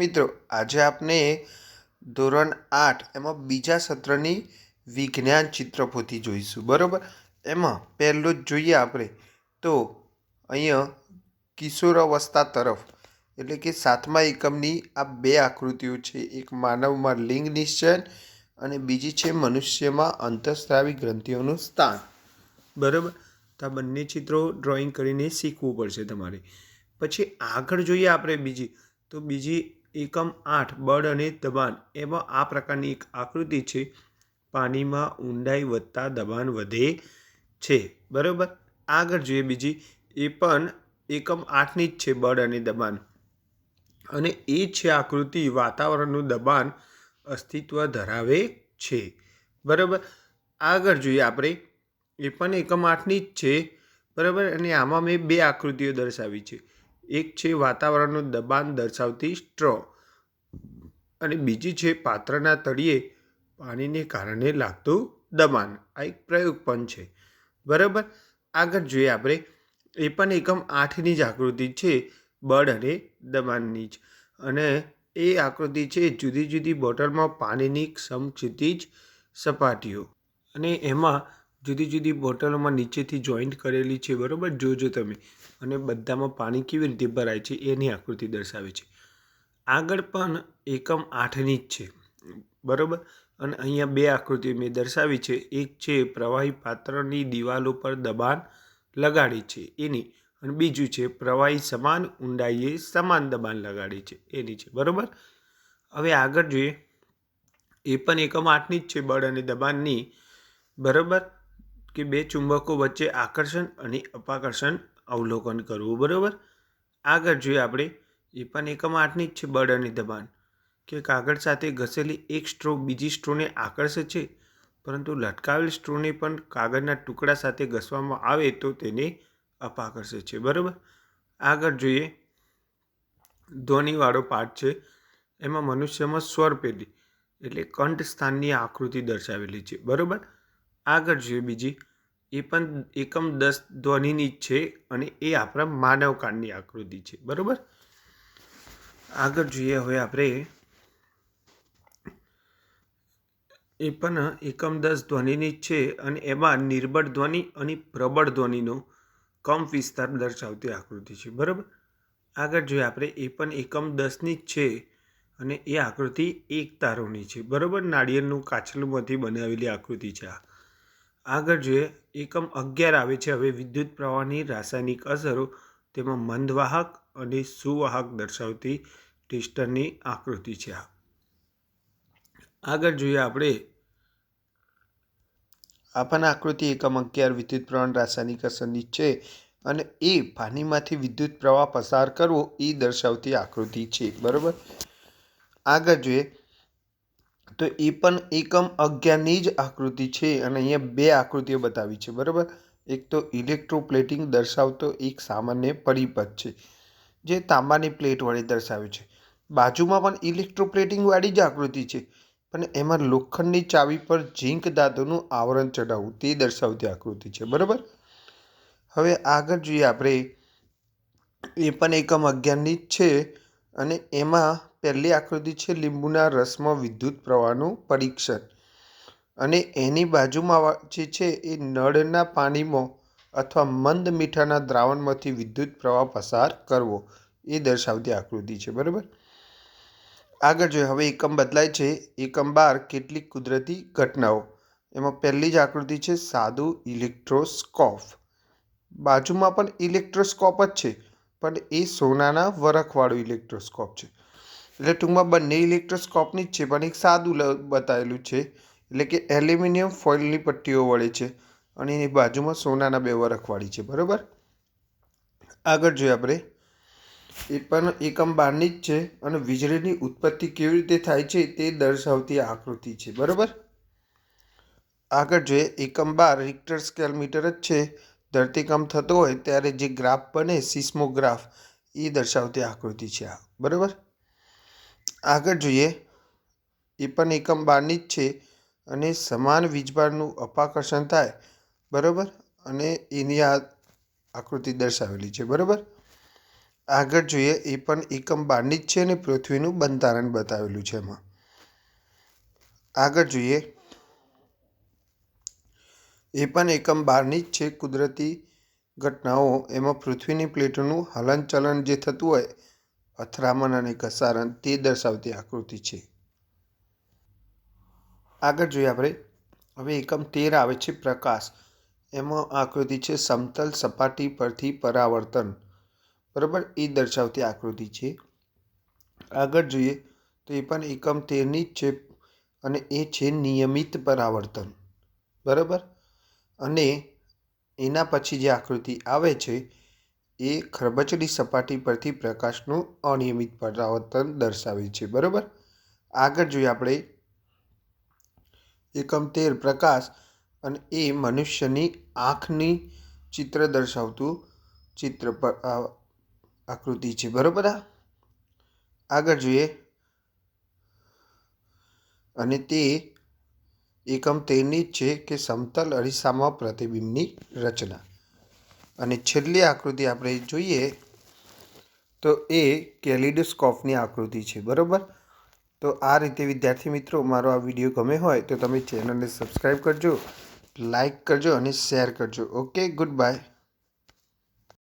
મિત્રો, આજે આપણે ધોરણ આઠ એમાં બીજા સત્રની વિજ્ઞાન ચિત્રપોથી જોઈશું, બરાબર? એમાં પહેલું જ જોઈએ આપણે, તો અહીંયા કિશોરાવસ્થા તરફ, એટલે કે સાતમા એકમની આ બે આકૃતિઓ છે, એક માનવમાં લિંગ નિશ્ચયન અને બીજી છે મનુષ્યમાં અંતઃસ્ત્રાવી ગ્રંથિઓનું સ્થાન, બરાબર? તો આ બંને ચિત્રો ડ્રોઈંગ કરીને શીખવું પડશે તમારે. પછી આગળ જોઈએ આપણે બીજી, તો બીજી એકમ આઠ, બળ અને દબાણ એમાં આ પ્રકારની એક આકૃતિ છે. પાણીમાં ઊંડાઈ વધતા દબાણ વધે છે. બરાબર? આગળ જોઈએ બીજી. એ પણ એકમ આઠની જ છે, બળ અને દબાણ. અને એ છે આકૃતિ વાતાવરણનું દબાણ અસ્તિત્વ ધરાવે છે. બરાબર? આગળ જોઈએ આપણે. એ પણ એકમ આઠની જ છે. બરાબર? અને આમાં મેં બે આકૃતિઓ દર્શાવી છે. એક છે વાતાવરણનું દબાણ દર્શાવતી સ્ટ્રો અને બીજી છે પાત્રના તળિયે પાણીને કારણે લાગતું દબાણ. આ એક પ્રયોગ પણ છે. બરાબર? આગળ જોઈએ આપણે. એ પણ એકમ આઠની જ આકૃતિ છે, બળ અને દબાણની જ. અને એ આકૃતિ છે જુદી જુદી બોટલમાં પાણીની સમક્ષિતિજ સપાટીઓ. અને એમાં જુદી જુદી બોટલોમાં નીચેથી જોઈન્ટ કરેલી છે, બરાબર? જોજો તમે. અને બધામાં પાણી કેવી રીતે ભરાય છે, એની આકૃતિ દર્શાવે છે. આગળ પણ એકમ આઠની જ છે, બરાબર? અને અહીંયા બે આકૃતિ મેં દર્શાવી છે. એક છે પ્રવાહી પાત્રની દિવાલો પર દબાણ લગાડી છે, એની. અને બીજું છે પ્રવાહી સમાન ઊંડાઈએ સમાન દબાણ લગાડી છે, એની છે, બરાબર? હવે આગળ જોઈએ. એ પણ એકમ આઠની જ છે, બળ અને દબાણની, બરાબર? કે બે ચુંબકો વચ્ચે આકર્ષણ અને અપાકર્ષણ અવલોકન કરવું, બરાબર? આગળ જોઈએ આપણે, એ પણ એકમ આઠની જ છે, બળ અને દબાણ. કે કાગળ સાથે ઘસેલી એક સ્ટ્રો બીજી સ્ટ્રોને આકર્ષે છે, પરંતુ લટકાવેલ સ્ટ્રોને પણ કાગળના ટુકડા સાથે ઘસવામાં આવે તો તેને અપાકર્ષે છે, બરાબર? આગળ જોઈએ, ધ્વનિવાળો પાઠ છે, એમાં મનુષ્યમાં સ્વર પેઢી એટલે કંઠ સ્થાનની આકૃતિ દર્શાવેલી છે, બરાબર? આગળ જોઈએ બીજી. એ પણ એકમ દસ ધ્વનિની જ છે અને એ આપણા માનવકાળની આકૃતિ છે. બરાબર? આગળ જોઈએ હવે આપણે. એ પણ એકમ દસ ધ્વનિની જ છે અને એમાં નિર્બળ ધ્વનિ અને પ્રબળ ધ્વનિનો કમ વિસ્તાર દર્શાવતી આકૃતિ છે. બરાબર? આગળ જોઈએ આપણે. એ પણ એકમ દસની જ છે અને એ આકૃતિ એક તારોની છે. બરાબર? નાળિયેરનું કાચલુંમાંથી બનાવેલી આકૃતિ છે આ. આગળ જોઈએ, એકમ અગિયાર આવે છે. હવે વિદ્યુત પ્રવાહની રાસાયણિક અસરો તેમાં મંદવાહક અને સુવાહક દર્શાવતી ટેસ્ટરની આકૃતિ છે આ. આગળ જોઈએ આપણે આ પણ આકૃતિ એકમ અગિયાર વિદ્યુત પ્રવાહ રાસાયણિક અસરની છે અને એ પાણીમાંથી વિદ્યુત પ્રવાહ પસાર કરવો એ દર્શાવતી આકૃતિ છે. બરાબર? આગળ જોઈએ તો એ પણ એકમ અગિયારની જ આકૃતિ છે અને અહીંયા બે આકૃતિઓ બતાવી છે, બરાબર? એક તો ઇલેક્ટ્રોપ્લેટિંગ દર્શાવતો એક સામાન્ય પરિપથ છે, જે તાંબાની પ્લેટ વડે દર્શાવે છે. બાજુમાં પણ ઇલેક્ટ્રોપ્લેટિંગવાળી જ આકૃતિ છે, પણ એમાં લોખંડની ચાવી પર ઝીંક ધાતુનું આવરણ ચઢાવવું તે દર્શાવતી આકૃતિ છે, બરાબર? હવે આગળ જોઈએ આપણે, એ પણ એકમ અગિયારની જ છે અને એમાં પહેલી આકૃતિ છે લીંબુના રસમાં વિદ્યુત પ્રવાહનું પરીક્ષણ. અને એની બાજુમાં જે છે એ નળના પાણીમાં અથવા મંદ મીઠાના દ્રાવણમાંથી વિદ્યુત પ્રવાહ પસાર કરવો. એ દર્શાવતી આકૃતિ છે, બરાબર? આગળ જોઈએ, હવે એકમ બદલાય છે. એકમ બાર, કેટલીક કુદરતી ઘટનાઓ. એમાં પહેલી જ આકૃતિ છે સાદું ઇલેક્ટ્રોસ્કોપ. બાજુમાં પણ ઇલેક્ટ્રોસ્કોપ જ છે, પણ એ સોનાના વરખવાળું ઇલેક્ટ્રોસ્કોપ છે. એટલે ટૂંકમાં બંને ઇલેક્ટ્રોસ્કોપની જ છે, પણ એક સાદું બતાવેલું છે. એટલે કે એલ્યુમિનિયમ ફોઇલની પટ્ટીઓ વળે છે અને એની બાજુમાં સોનાના બે વરખવાળી છે, બરાબર? આગળ જોઈએ આપણે. એ પણ એકમ બારની જ છે અને વીજળીની ઉત્પત્તિ કેવી રીતે થાય છે તે દર્શાવતી આકૃતિ છે, બરાબર? આગળ જોઈએ. એકમ બાર રિક્ટર સ્કેલ મીટર જ છે. ધરતીકંપ થતો હોય ત્યારે જે ગ્રાફ બને સિસ્મોગ્રાફ, એ દર્શાવતી આકૃતિ છે આ, બરાબર? આગળ જોઈએ. એ પણ એકમ બારની જ છે અને સમાન વીજભારનું અપાકર્ષણ થાય, બરાબર? અને એની આ આકૃતિ દર્શાવેલી છે, બરાબર? આગળ જોઈએ, એ પણ એકમ બારની જ છે અને પૃથ્વીનું બંધારણ બતાવેલું છે એમાં. આગળ જોઈએ. એ પણ એકમ બારની જ છે, કુદરતી ઘટનાઓ. એમાં પૃથ્વીની પ્લેટોનું હલનચલન જે થતું હોય અથડામણ અને ઘસારણ તે દર્શાવતી આકૃતિ છે. આગળ જોઈએ આપણે. હવે એકમ તેર આવે છે પ્રકાશ. એમાં આકૃતિ છે સમતલ સપાટી પરથી પરાવર્તન. બરાબર? એ દર્શાવતી આકૃતિ છે. આગળ જોઈએ તો એ પણ એકમ તેરની જ છે અને એ છે નિયમિત પરાવર્તન. બરાબર? અને એના પછી જે આકૃતિ આવે છે એ ખરબચડી સપાટી પરથી પ્રકાશનું અનિયમિત પરાવર્તન દર્શાવે છે, બરાબર? આગળ જોઈએ આપણે એકમ તેર, પ્રકાશ અને એ મનુષ્યની આંખની ચિત્ર દર્શાવતું ચિત્ર આકૃતિ છે, બરાબર આગળ જોઈએ. અને તે એકમ તેરની જ છે કે સમતલ અરીસામાં પ્રતિબિંબની રચના. અને છેલ્લી આકૃતિ આપણે જોઈએ તો એ કેલિડોસ્કોપની આકૃતિ છે, બરાબર? તો આ રીતે, વિદ્યાર્થી મિત્રો, મારો આ વીડિયો ગમે હોય તો તમે ચેનલને સબસ્ક્રાઈબ કરજો લાઈક કરજો અને શેર કરજો. Okay, good bye.